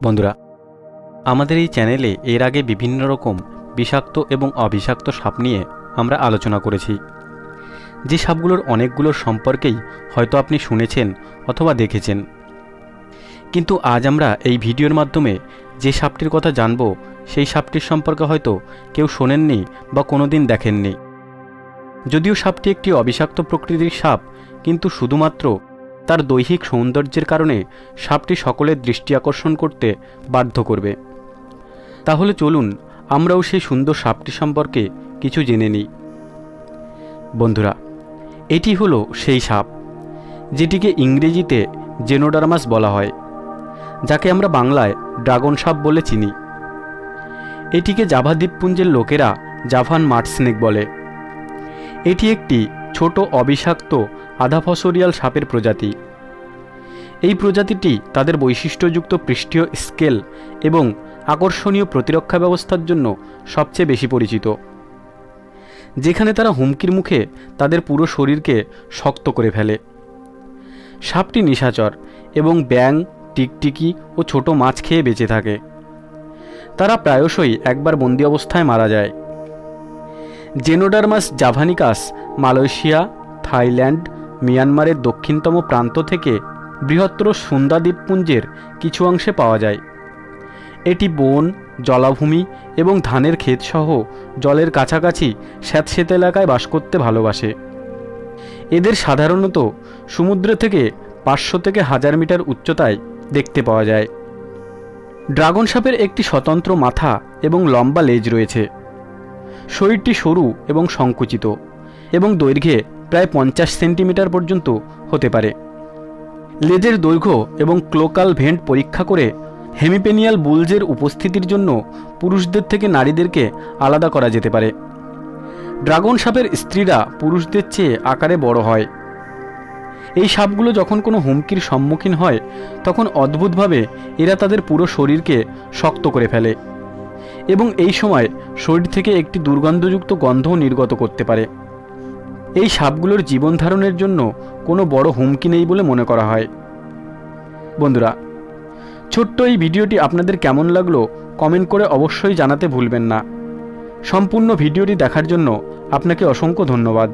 বন্ধুরা, আমাদের এই চ্যানেলে এর আগে বিভিন্ন রকম বিষাক্ত এবং অবিষাক্ত সাপ নিয়ে আমরা আলোচনা করেছি। যে সাপগুলোর অনেকগুলোর সম্পর্কেই হয়তো আপনি শুনেছেন অথবা দেখেছেন। কিন্তু আজ আমরা এই ভিডিওর মাধ্যমে যে সাপটির কথা জানব, সেই সাপটির সম্পর্কে হয়তো কেউ শোনেননি বা কোনো দিন দেখেননি। যদিও সাপটি একটি অবিষাক্ত প্রকৃতির সাপ, কিন্তু শুধুমাত্র তার দৈহিক সৌন্দর্যের কারণে সাপটি সকলের দৃষ্টি আকর্ষণ করতে বাধ্য করবে। তাহলে চলুন আমরাও সেই সুন্দর সাপটি সম্পর্কে কিছু জেনে নিই। বন্ধুরা, এটি হলো সেই সাপ, যেটিকে ইংরেজিতে জেনোডারমাস বলা হয়, যাকে আমরা বাংলায় ড্রাগন সাপ বলে চিনি। এটিকে জাভা দ্বীপপুঞ্জের লোকেরা জাভান মার্টস্নেক বলে। এটি একটি ছোট অবিষাক্ত আধা ফসরিয়াল সাপের প্রজাতি। এই প্রজাতিটি তাদের বৈশিষ্ট্যযুক্ত পৃষ্ঠীয় স্কেল এবং আকর্ষণীয় প্রতিরক্ষা ব্যবস্থার জন্য সবচেয়ে বেশি পরিচিত। যেখানে তারা হুমকির মুখে তাদের পুরো শরীরকে শক্ত করে ফেলে। সাপটি নিশাচর এবং ব্যাং, টিকটিকি ও ছোট মাছ খেয়ে বেঁচে থাকে। তারা প্রায়শই একবার বন্দি অবস্থায় মারা যায়। জেনোডারমাস জাভানিকাস, মালয়েশিয়া, থাইল্যান্ড, মিয়ানমারের দক্ষিণতম প্রান্ত থেকে বৃহত্তর সুন্দা দ্বীপপুঞ্জের কিছু অংশে পাওয়া যায়। এটি বন, জলাভূমি এবং ধানের ক্ষেতসহ জলের কাছাকাছি স্যাঁতস্যাঁতে এলাকায় বাস করতে ভালোবাসে। এদের সাধারণত সমুদ্র থেকে পাঁচশো থেকে হাজার মিটার উচ্চতায় দেখতে পাওয়া যায়। ড্রাগন সাপের একটি স্বতন্ত্র মাথা এবং লম্বা লেজ রয়েছে। শরীরটি সরু এবং সংকুচিত এবং দৈর্ঘ্যে প্রায় পঞ্চাশ সেন্টিমিটার পর্যন্ত হতে পারে। লেজের দৈর্ঘ্য এবং ক্লোকাল ভেন্ট পরীক্ষা করে হেমিপেনিয়াল বুলজের উপস্থিতির জন্য পুরুষদের থেকে নারীদেরকে আলাদা করা যেতে পারে। ড্রাগন সাপের স্ত্রীরা পুরুষদের চেয়ে আকারে বড় হয়। এই সাপগুলো যখন কোনো হুমকির সম্মুখীন হয়, তখন অদ্ভুতভাবে এরা তাদের পুরো শরীরকে শক্ত করে ফেলে। এবং এই সময় শরীর থেকে একটি দুর্গন্ধযুক্ত গন্ধও নির্গত করতে পারে। এই সাপগুলোর জীবন ধারণের জন্য কোনো বড় হুমকি নেই বলে মনে করা হয়। বন্ধুরা, ছোট্ট এই ভিডিওটি আপনাদের কেমন লাগল কমেন্ট করে অবশ্যই জানাতে ভুলবেন না। সম্পূর্ণ ভিডিওটি দেখার জন্য আপনাকে অসংখ্য ধন্যবাদ।